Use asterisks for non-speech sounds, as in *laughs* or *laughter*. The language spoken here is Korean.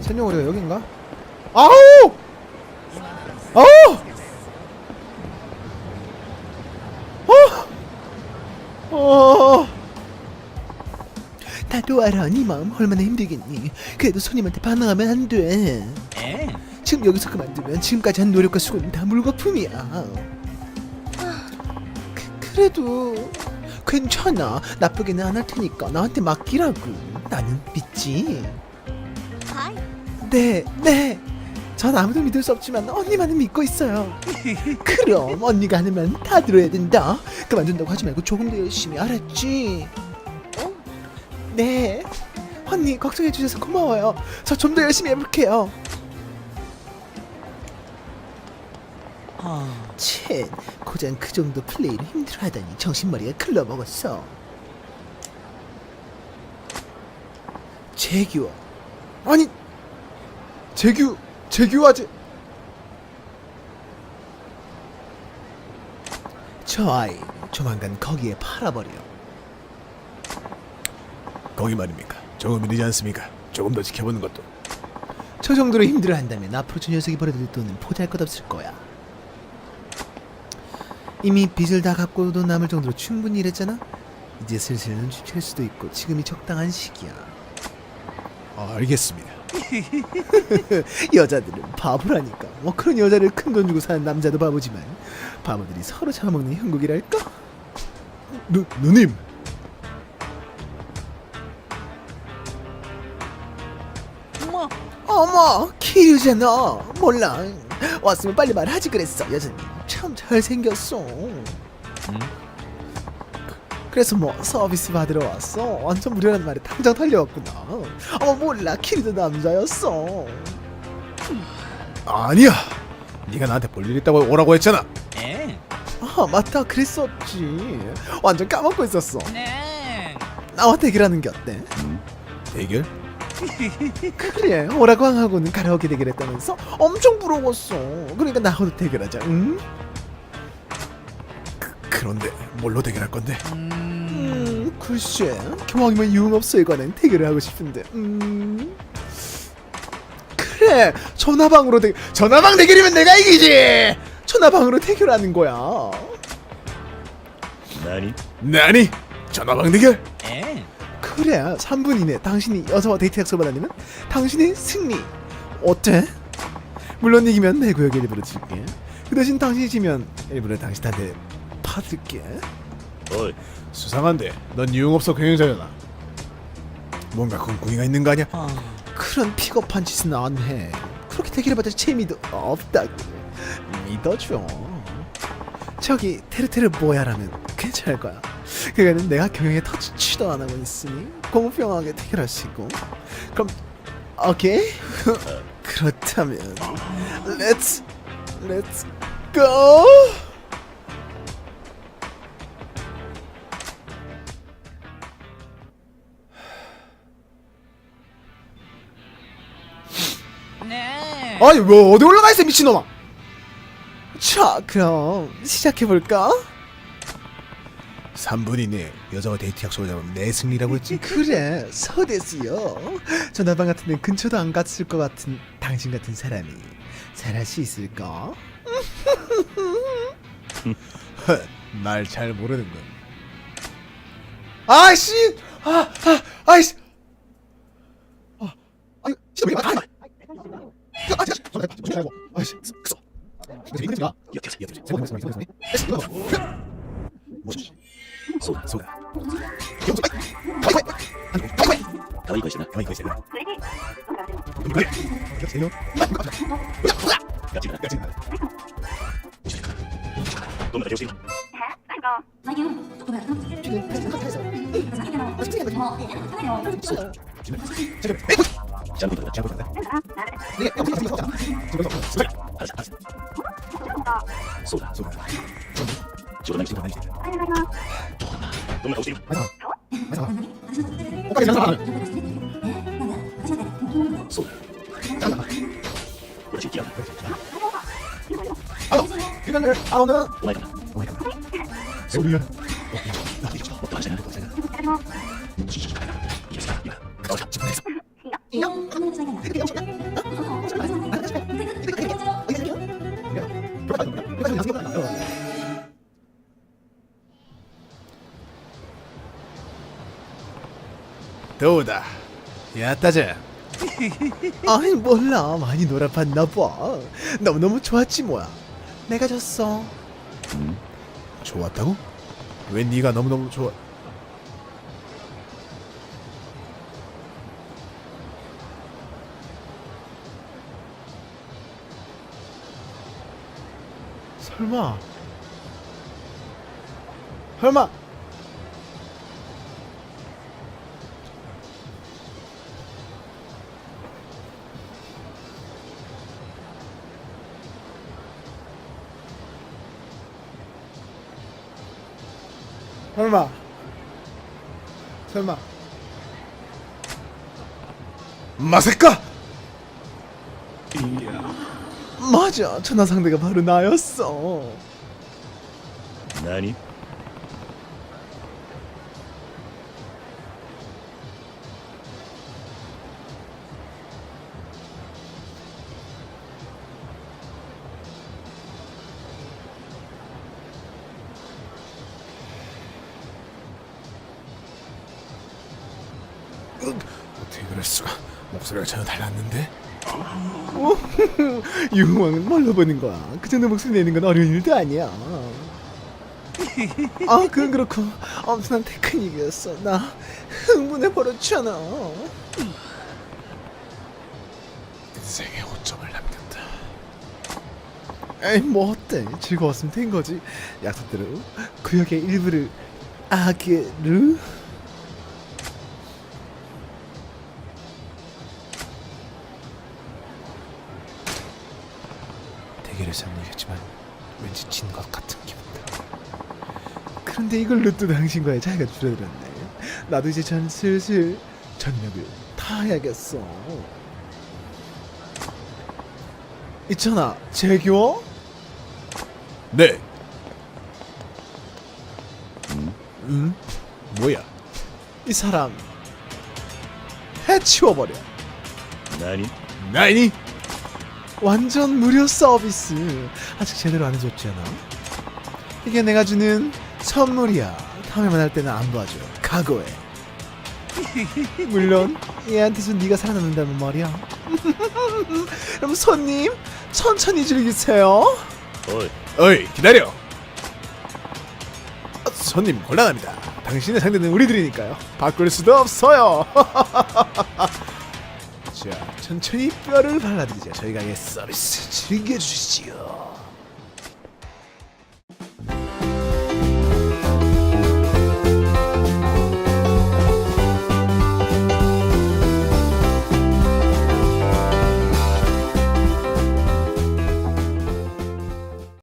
senyo가 여긴가? 아우! 아우! 어! 어! 나도 알아 네 마음 얼마나 힘들겠니 그래도 손님한테 반항하면 안돼 에? 지금 여기서 그만두면 지금까지 한 노력과 수고는 다 물거품이야 그, 그래도 괜찮아 나쁘게는 안 할 테니까 나한테 맡기라고 나는 믿지 네, 네. 전 아무도 믿을 수 없지만 언니만은 믿고 있어요. *laughs* 그럼 언니가 하는 말 다 들어야 된다. 그만둔다고 하지 말고 조금 더 열심히 알았지? 네. 언니 걱정해 주셔서 고마워요. 저 좀 더 열심히 해볼게요. 아, 첸, 고장 그 정도 플레이를 힘들어하다니 정신머리가 클러 먹었어. 재규, 아니 재규, 재규 아재. 저 아이 조만간 거기에 팔아버려. 거기 말입니까? 조금 이르지 않습니까? 조금 더 지켜보는 것도 저 정도로 힘들어한다면 앞으로 저 녀석이 벌어들일 돈은 보잘것없을 거야. 이미 빚을 다 갚고도 남을 정도로 충분히 일했잖아. 이제 슬슬 눈치챌 수도 있고 지금이 적당한 시기야. 아, 알겠습니다 *laughs* 여자들은 바보라니까. 뭐 그런 여자를 큰 돈 주고 사는 남자도 바보지만 바보들이 서로 잡아먹는 형국이랄까? 누, 누님 뭐? 어머 키르잖아. 몰라. 왔으면 빨리 말하지 그랬어. 여자님 참 잘생겼어. 그래서 뭐 서비스 받으러 왔어. 완전 무료라는 말에 당장 달려왔구나. 어머 몰라 키르도 남자였어. 아니야 네가 나한테 볼 일 있다고 오라고 했잖아 에? 아 맞다 그랬었지. 완전 까먹고 있었어. 네. 나와 대결하는 게 어때? 대결? *laughs* 그래 오라광하고는 가라오케 대결했다면서 엄청 부러웠어 그러니까 나하고도 대결하자 응? 그런데 뭘로 대결할 건데? 음 글쎄 경황이면 유흥업소에 관한 대결을 하고 싶은데 음 그래 전화방으로 대 전화방 대결이면 내가 이기지 전화방으로 대결하는 거야 나니? 나니? 전화방 대결? 에? 그래 3분 이내 당신이 여자와 데이트 약속을 받으면 당신의 승리 어때? 물론 이기면 내 구역에 일부러 줄게 그 대신 당신이 지면 일부러 당신한테 받을게. 어이. 수상한데 넌 유흥업소 경영자잖아 뭔가 꿍꿍이가 있는 거 아니야? 아, 그런 픽업한 짓은 안해. 그렇게 대결해봤자 재미도 없다고. 믿어줘. 저기 테르테르 뭐야라면 괜찮을 거야. 그거는 내가 경영에 터치도 안 하고 있으니 공평하게 대결하시고. 그럼 오케이? *laughs* 그렇다면 렛츠 렛츠 고 아니 뭐 어디 올라가 있어 미친놈아 자 그럼 시작해볼까? 3분 이내 여자와 데이트 약속을 잡으면 내 승리라고 했지? *laughs* 그래 서대수요 전화방 같은 데 근처도 안 갔을 것 같은 당신 같은 사람이 잘할 수 있을까? *laughs* 말잘 모르는군 아씨 아, 아 아이씨 아 아니 진짜 왜 これ、こ、もう。よし、くそ。い、そうだ、そうだ。い、い、してな、いしてな。ガチだ、ガチだ。どんな。るの？ちょっと、っ、とジャンプだ、ジャンプだ。うだ、そうだ、そうだ。仕事何してる何してどんな顔してるマサマおかげうだ。う。あ。う。 도우다. 야따자 아이 몰라. 많이 놀아봤나 봐. 너무너무 좋았지 뭐야. 내가 졌어. 좋았다고? 왜 네가 너무너무 좋아? 설마. 설마. 설마. 설마. 마세까? 맞아 전화 상대가 바로 나였어 나니? 어떻게 그럴 수가? 목소리가 전혀 달랐는데? *laughs* 유흥왕은 뭘로 보는 거야? 그 정도 목소리 내는 건 어려운 일도 아니야. 아, 그건 그렇고 엄청난 테크닉이었어. 나 흥분해 버렸잖아. 인생에 오점을 남겼다. 에이, 뭐 어때? 즐거웠으면 된 거지. 약속대로 구역의 일부를 아게르. 대결에서는 이겼지만 왠지 진 것 같은 기분다. 그런데 이걸 로 또 당신과의 차이가 줄어들었네. 나도 이제 전 슬슬 전력을 다해야겠어. 있잖아, 재규어? 네. 응? 뭐야? 이 사람 해치워버려. 나니? 나니? 완전 무료 서비스. 아직 제대로 안 해줬잖아. 이게 내가 주는 선물이야. 다음에 만날 때는 안 봐줘. 각오해. *laughs* 물론 얘한테서 네가 살아남는다면 말이야. *laughs* 그럼 손님 천천히 즐기세요. 어이, 어이 기다려. 아, 손님 곤란합니다. 당신의 상대는 우리들이니까요. 바꿀 수도 없어요. *laughs* 자, 천천히 뼈를 발라드리자. 저희가 이 서비스 즐겨주시지요.